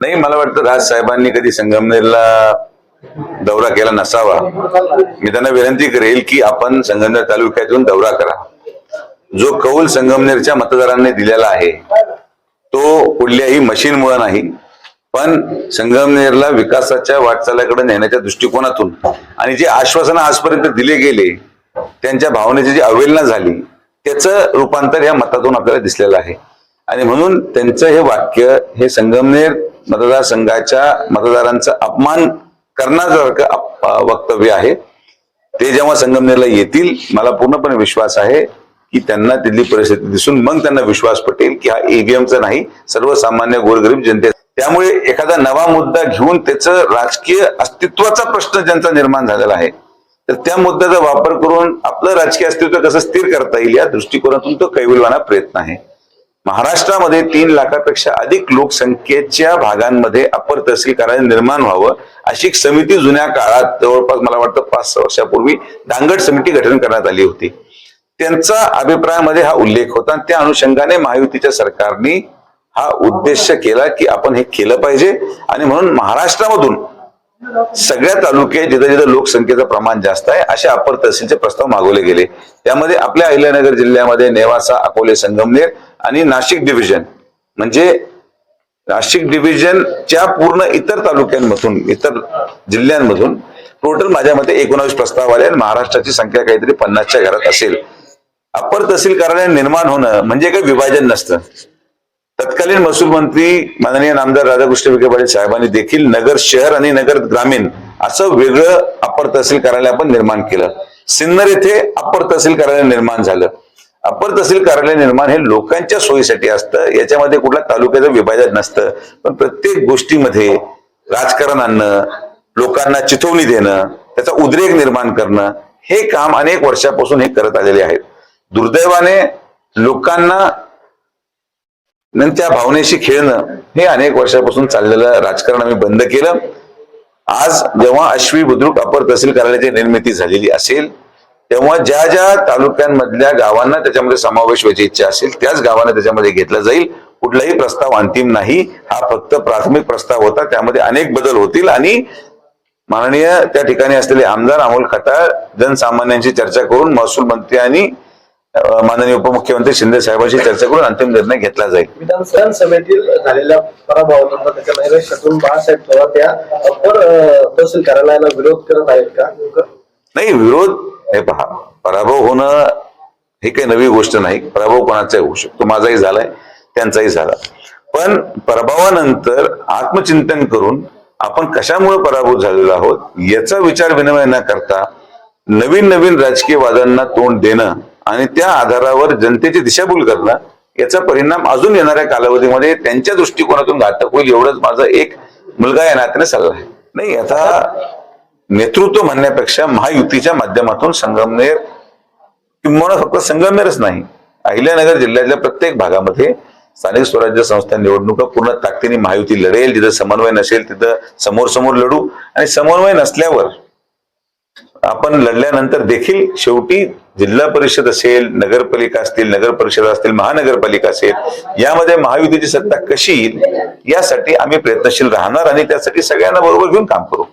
नाही मला वाटतं राज साहेबांनी कधी संगमनेरला दौरा केला नसावा. मी त्यांना विनंती करेल की आपण संगमनेर तालुक्यातून दौरा करा. जो कौल संगमनेरच्या मतदारांनी दिलेला आहे तो कुठल्याही मशीनमुळे नाही पण संगमनेरला विकासाच्या वाटचालाकडे नेण्याच्या दृष्टिकोनातून आणि जे आश्वासनं आजपर्यंत दिले गेले त्यांच्या भावनेची जी अवहेलना झाली त्याचं रूपांतर या मतातून आपल्याला दिसलेलं आहे. आणि म्हणून त्यांचं हे वाक्य हे संगमनेर मतदारसंघाच्या मतदारांचा अपमान करण्यासारखं वक्तव्य आहे. ते जेव्हा संगमनेरला येतील मला पूर्णपणे विश्वास आहे की त्यांना तिथली परिस्थिती दिसून मग त्यांना विश्वास पटेल की हा ईव्हीएमचा नाही सर्वसामान्य गोरगरीब जनते. त्यामुळे एखादा नवा मुद्दा घेऊन त्याचं राजकीय अस्तित्वाचा प्रश्न ज्यांचा निर्माण झालेला आहे तर त्या मुद्द्याचा वापर करून आपलं राजकीय अस्तित्व कसं स्थिर करता येईल या दृष्टिकोनातून तो कैवलवाना प्रयत्न आहे. महाराष्ट्रामध्ये तीन लाखापेक्षा अधिक लोकसंख्येच्या भागांमध्ये अपर तहसील कार्यालय निर्माण व्हावं अशी एक समिती जुन्या काळात जवळपास मला वाटतं पाच सहा वर्षापूर्वी दांगड समिती गठन करण्यात आली होती. त्यांचा अभिप्रायामध्ये हा उल्लेख होता त्या अनुषंगाने महायुतीच्या सरकारने हा उद्देश केला की आपण हे केलं पाहिजे आणि म्हणून महाराष्ट्रामधून सगळ्या तालुके जिथं जिथं लोकसंख्येचं प्रमाण जास्त आहे अशा अपर तहसीलचे प्रस्ताव मागवले गेले. त्यामध्ये आपल्या अहिल्यानगर जिल्ह्यामध्ये नेवासा अकोले संगमनेर आणि नाशिक डिव्हिजन म्हणजे नाशिक डिव्हिजनच्या पूर्ण इतर तालुक्यांमधून इतर जिल्ह्यांमधून टोटल माझ्या मते एकोणावीस प्रस्ताव आले आणि महाराष्ट्राची संख्या काहीतरी पन्नासच्या घरात असेल. अपर तहसील कार्यालय निर्माण होणं म्हणजे काही विभाजन नसतं. तत्कालीन महसूल मंत्री माननीय नामदार राधाकृष्ण विखे पाटील साहेबांनी देखील नगर शहर आणि नगर ग्रामीण असं वेगळं अपर तहसील कार्यालय आपण निर्माण केलं. सिन्नर येथे अपर तहसील कार्यालय निर्माण झालं. अपर तहसील कार्यालय निर्माण हे लोकांच्या सोयीसाठी असतं. याच्यामध्ये कुठल्या तालुक्याचं विभाजन नसतं. पण प्रत्येक गोष्टीमध्ये राजकारण आणणं लोकांना चिथवणी देणं त्याचा उद्रेक निर्माण करणं हे काम अनेक वर्षापासून हे करत आलेले आहेत. दुर्दैवाने लोकांना त्या भावनेशी खेळणं हे अनेक वर्षापासून चाललेलं राजकारण आम्ही बंद केलं. आज जेव्हा अश्वी बुद्रुक अपर तहसील कार्यालयाची निर्मिती झालेली असेल तेव्हा ज्या ज्या तालुक्यांमधल्या गावांना त्याच्यामध्ये समावेश व्हायची इच्छा असेल त्याच गावांना त्याच्यामध्ये घेतलं जाईल. कुठलाही प्रस्ताव अंतिम नाही. हा फक्त प्राथमिक प्रस्ताव होता. त्यामध्ये अनेक बदल होतील आणि माननीय त्या ठिकाणी असलेले आमदार अमोल खताळ जनसामान्यांशी चर्चा करून महसूल मंत्री आणि माननीय उपमुख्यमंत्री शिंदे साहेबांशी चर्चा करून अंतिम निर्णय घेतला जाईल. विधानसभा सभेतील झालेल्या पराभवानंतर त्याच्या नैराश्यातून बाळासाहेब थोरात या अप्पर अं, तहसील कार्यालयाला विरोध करत आहेत का? नाही विरोध हे पहा पराभव होणं ही काही नवी गोष्ट नाही पराभव कोणाचाही होऊ शकतो. माझाही झालाय त्यांचाही झाला. पण पराभवानंतर आत्मचिंतन करून आपण कशामुळे पराभूत झालेलो आहोत याचा विचार विनिमय न करता नवीन नवीन राजकीय वादांना तोंड देणं आणि त्या आधारावर जनतेची दिशाभूल करणं याचा परिणाम अजून येणाऱ्या कालावधीमध्ये त्यांच्या दृष्टिकोनातून घातक होईल एवढंच माझं एक मुलगा या नात्याने सल्ला आहे. नाही आता नेतृत्व म्हणण्यापेक्षा महायुतीच्या माध्यमातून संगमनेर किंवा फक्त संगमनेरच नाही अहिल्यानगर जिल्ह्यातल्या प्रत्येक भागामध्ये स्थानिक स्वराज्य संस्था निवडणुका पूर्ण ताकदीने महायुती लढेल जिथं समन्वय नसेल तिथं समोर समोर लढू. आणि समन्वय नसल्यावर आपण लढल्यानंतर देखील शेवटी जिल्हा परिषद असेल नगरपालिका असतील नगर परिषद असतील महानगरपालिका असेल यामध्ये महायुतीची सत्ता कशी येईल यासाठी आम्ही प्रयत्नशील राहणार आणि त्यासाठी सगळ्यांना बरोबर घेऊन काम करू.